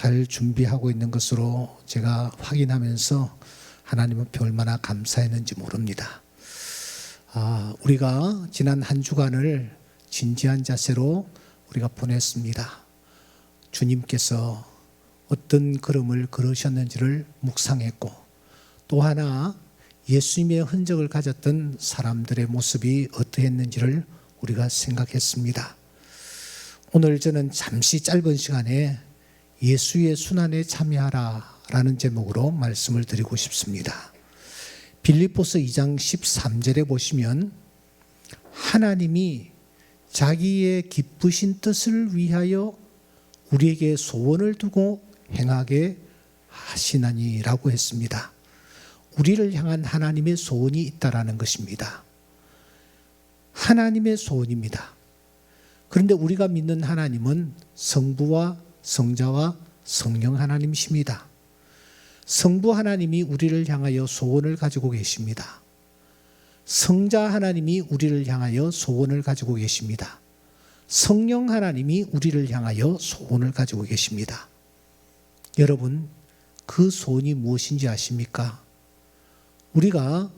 잘 준비하고 있는 것으로 제가 확인하면서 하나님은 얼마나 감사했는지 모릅니다. 아, 우리가 지난 한 주간을 진지한 자세로 우리가 보냈습니다. 주님께서 어떤 걸음을 걸으셨는지를 묵상했고 또 하나 예수님의 흔적을 가졌던 사람들의 모습이 어떠했는지를 우리가 생각했습니다. 오늘 저는 잠시 짧은 시간에 예수의 순환에 참여하라 라는 제목으로 말씀을 드리고 싶습니다. 빌립보서 2장 13절에 보시면 하나님이 자기의 기쁘신 뜻을 위하여 우리에게 소원을 두고 행하게 하시나니라고 했습니다. 우리를 향한 하나님의 소원이 있다라는 것입니다. 하나님의 소원입니다. 그런데 우리가 믿는 하나님은 성부와 성자와 성령 하나님이십니다. 성부 하나님이 우리를 향하여 소원을 가지고 계십니다. 성자 하나님이 우리를 향하여 소원을 가지고 계십니다. 성령 하나님이 우리를 향하여 소원을 가지고 계십니다. 여러분, 그 소원이 무엇인지 아십니까? 우리가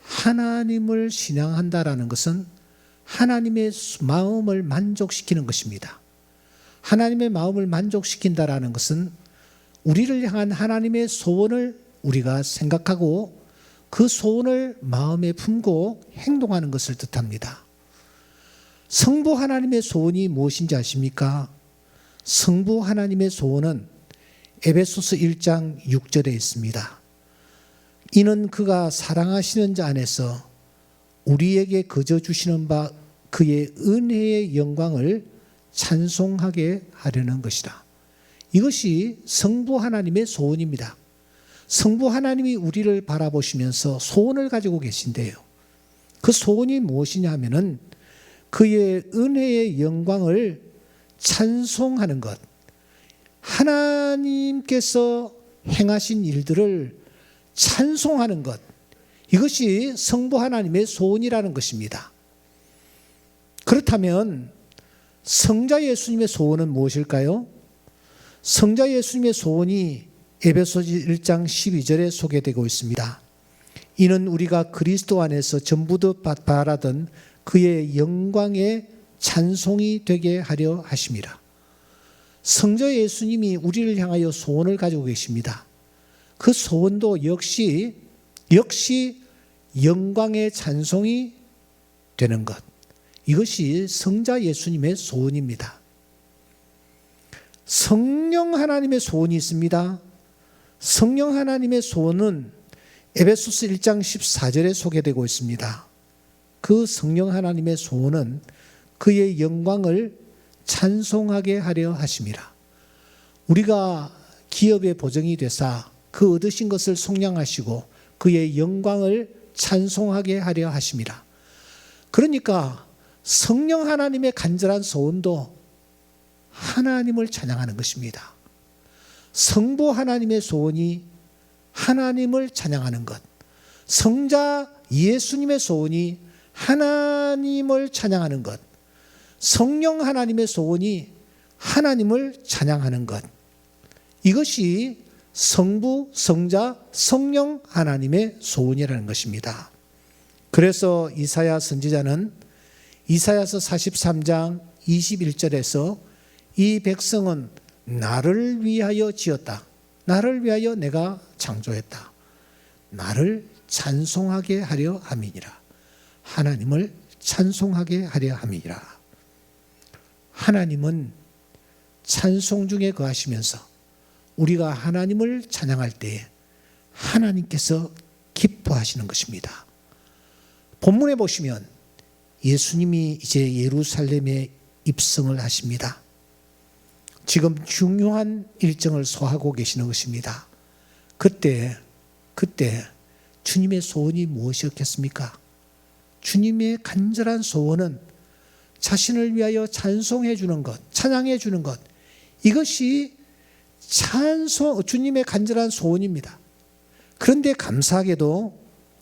하나님을 신앙한다라는 것은 하나님의 마음을 만족시키는 것입니다. 하나님의 마음을 만족시킨다라는 것은 우리를 향한 하나님의 소원을 우리가 생각하고 그 소원을 마음에 품고 행동하는 것을 뜻합니다. 성부 하나님의 소원이 무엇인지 아십니까? 성부 하나님의 소원은 에베소서 1장 6절에 있습니다. 이는 그가 사랑하시는 자 안에서 우리에게 거저 주시는 바 그의 은혜의 영광을 찬송하게 하려는 것이다. 이것이 성부 하나님의 소원입니다. 성부 하나님이 우리를 바라보시면서 소원을 가지고 계신데요. 그 소원이 무엇이냐 하면은 그의 은혜의 영광을 찬송하는 것. 하나님께서 행하신 일들을 찬송하는 것. 이것이 성부 하나님의 소원이라는 것입니다. 그렇다면 성자 예수님의 소원은 무엇일까요? 성자 예수님의 소원이 에베소서 1장 12절에 소개되고 있습니다. 이는 우리가 그리스도 안에서 전부도 바라던 그의 영광의 찬송이 되게 하려 하심이라. 성자 예수님이 우리를 향하여 소원을 가지고 계십니다. 그 소원도 역시 역시 영광의 찬송이 되는 것. 이것이 성자 예수님의 소원입니다. 성령 하나님의 소원이 있습니다. 성령 하나님의 소원은 에베소스 1장 14절에 소개되고 있습니다. 그 성령 하나님의 소원은 그의 영광을 찬송하게 하려 하심이라. 우리가 기업의 보정이 되사 그 얻으신 것을 속량하시고 그의 영광을 찬송하게 하려 하심이라. 그러니까 성령 하나님의 간절한 소원도 하나님을 찬양하는 것입니다. 성부 하나님의 소원이 하나님을 찬양하는 것. 성자 예수님의 소원이 하나님을 찬양하는 것. 성령 하나님의 소원이 하나님을 찬양하는 것. 이것이 성부, 성자, 성령 하나님의 소원이라는 것입니다. 그래서 이사야 선지자는 이사야서 43장 21절에서 이 백성은 나를 위하여 지었다. 나를 위하여 내가 창조했다. 나를 찬송하게 하려 함이니라. 하나님을 찬송하게 하려 함이니라. 하나님은 찬송 중에 거하시면서 우리가 하나님을 찬양할 때에 하나님께서 기뻐하시는 것입니다. 본문에 보시면 예수님이 이제 예루살렘에 입성을 하십니다. 지금 중요한 일정을 소하고 계시는 것입니다. 그때, 그때 주님의 소원이 무엇이었겠습니까? 주님의 간절한 소원은 자신을 위하여 찬송해 주는 것, 찬양해 주는 것. 이것이 찬송, 주님의 간절한 소원입니다. 그런데 감사하게도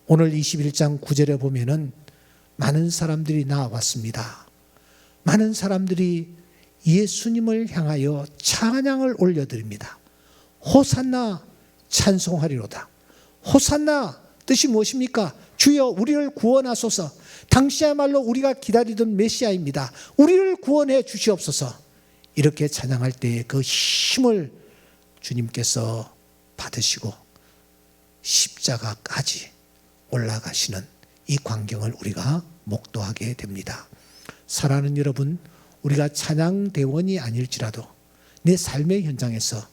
오늘 21장 9절에 보면은 많은 사람들이 나왔습니다. 많은 사람들이 예수님을 향하여 찬양을 올려드립니다. 호산나 찬송하리로다. 호산나 뜻이 무엇입니까? 주여 우리를 구원하소서. 당시야말로 우리가 기다리던 메시아입니다. 우리를 구원해 주시옵소서. 이렇게 찬양할 때에 그 힘을 주님께서 받으시고 십자가까지 올라가시는 이 광경을 우리가 목도하게 됩니다. 사랑하는 여러분, 우리가 찬양 대원이 아닐지라도 내 삶의 현장에서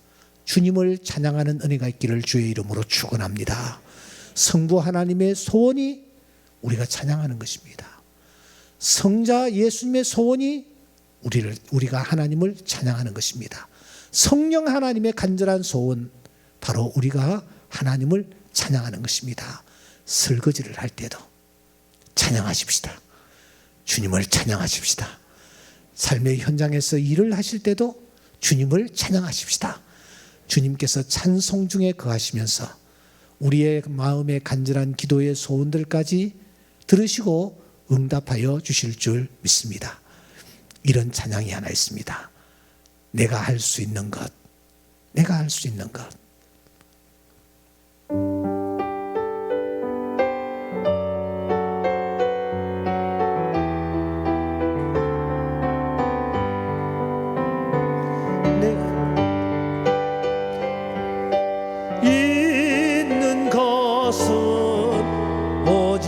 주님을 찬양하는 은혜가 있기를 주의 이름으로 축원합니다. 성부 하나님의 소원이 우리가 찬양하는 것입니다. 성자 예수님의 소원이 우리를 우리가 하나님을 찬양하는 것입니다. 성령 하나님의 간절한 소원 바로 우리가 하나님을 찬양하는 것입니다. 설거지를 할 때도 찬양하십시다. 주님을 찬양하십시다. 삶의 현장에서 일을 하실 때도 주님을 찬양하십시다. 주님께서 찬송 중에 거하시면서 우리의 마음의 간절한 기도의 소원들까지 들으시고 응답하여 주실 줄 믿습니다. 이런 찬양이 하나 있습니다. 내가 할 수 있는 것, 내가 할 수 있는 것.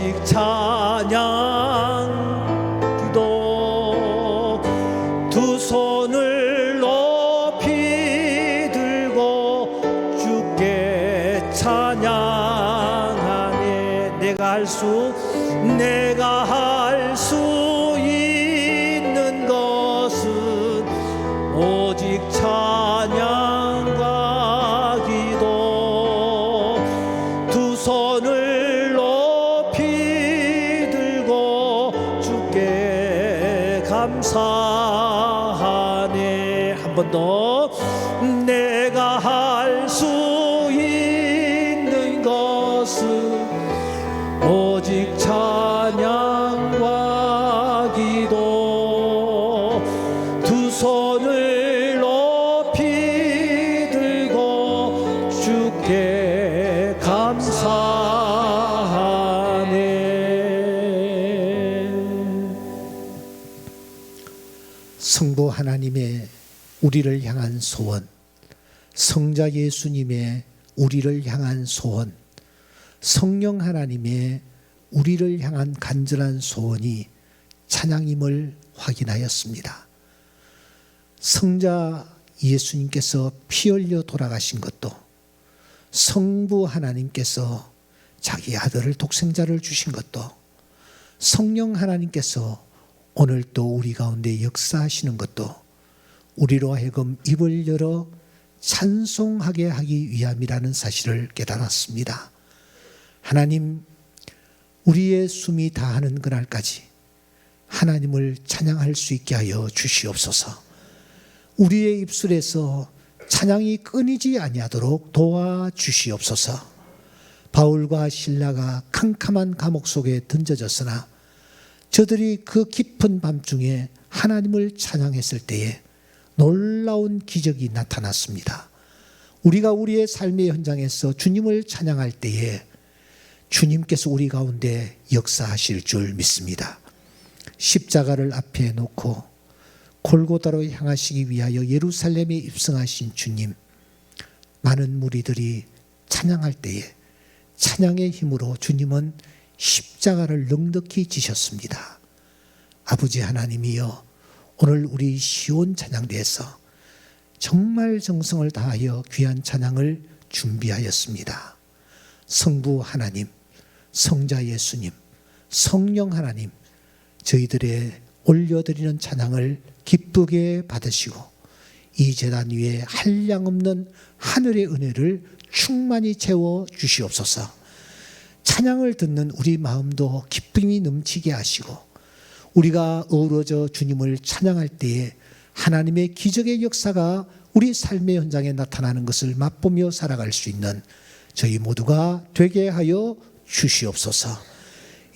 오직 찬양 더 내가 할 수 있는 것은 오직 찬양과 기도. 두 손을 높이 들고 주께 감사하네. 성부 하나님의 우리를 향한 소원 성자 예수님의 우리를 향한 소원 성령 하나님의 우리를 향한 간절한 소원이 찬양임을 확인하였습니다. 성자 예수님께서 피 흘려 돌아가신 것도 성부 하나님께서 자기 아들을 독생자를 주신 것도 성령 하나님께서 오늘 또 우리 가운데 역사하시는 것도 우리로 하여금 입을 열어 찬송하게 하기 위함이라는 사실을 깨달았습니다. 하나님, 우리의 숨이 다하는 그날까지 하나님을 찬양할 수 있게 하여 주시옵소서. 우리의 입술에서 찬양이 끊이지 아니하도록 도와 주시옵소서. 바울과 신라가 캄캄한 감옥 속에 던져졌으나 저들이 그 깊은 밤중에 하나님을 찬양했을 때에 놀라운 기적이 나타났습니다. 우리가 우리의 삶의 현장에서 주님을 찬양할 때에 주님께서 우리 가운데 역사하실 줄 믿습니다. 십자가를 앞에 놓고 골고다로 향하시기 위하여 예루살렘에 입성하신 주님, 많은 무리들이 찬양할 때에 찬양의 힘으로 주님은 십자가를 넉넉히 지셨습니다. 아버지 하나님이여 오늘 우리 시온 찬양대에서 정말 정성을 다하여 귀한 찬양을 준비하였습니다. 성부 하나님, 성자 예수님, 성령 하나님, 저희들의 올려드리는 찬양을 기쁘게 받으시고 이 재단 위에 한량 없는 하늘의 은혜를 충만히 채워 주시옵소서. 찬양을 듣는 우리 마음도 기쁨이 넘치게 하시고 우리가 어우러져 주님을 찬양할 때에 하나님의 기적의 역사가 우리 삶의 현장에 나타나는 것을 맛보며 살아갈 수 있는 저희 모두가 되게 하여 주시옵소서.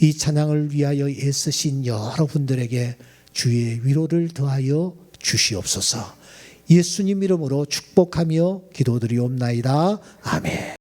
이 찬양을 위하여 애쓰신 여러분들에게 주의 위로를 더하여 주시옵소서. 예수님 이름으로 축복하며 기도드리옵나이다. 아멘.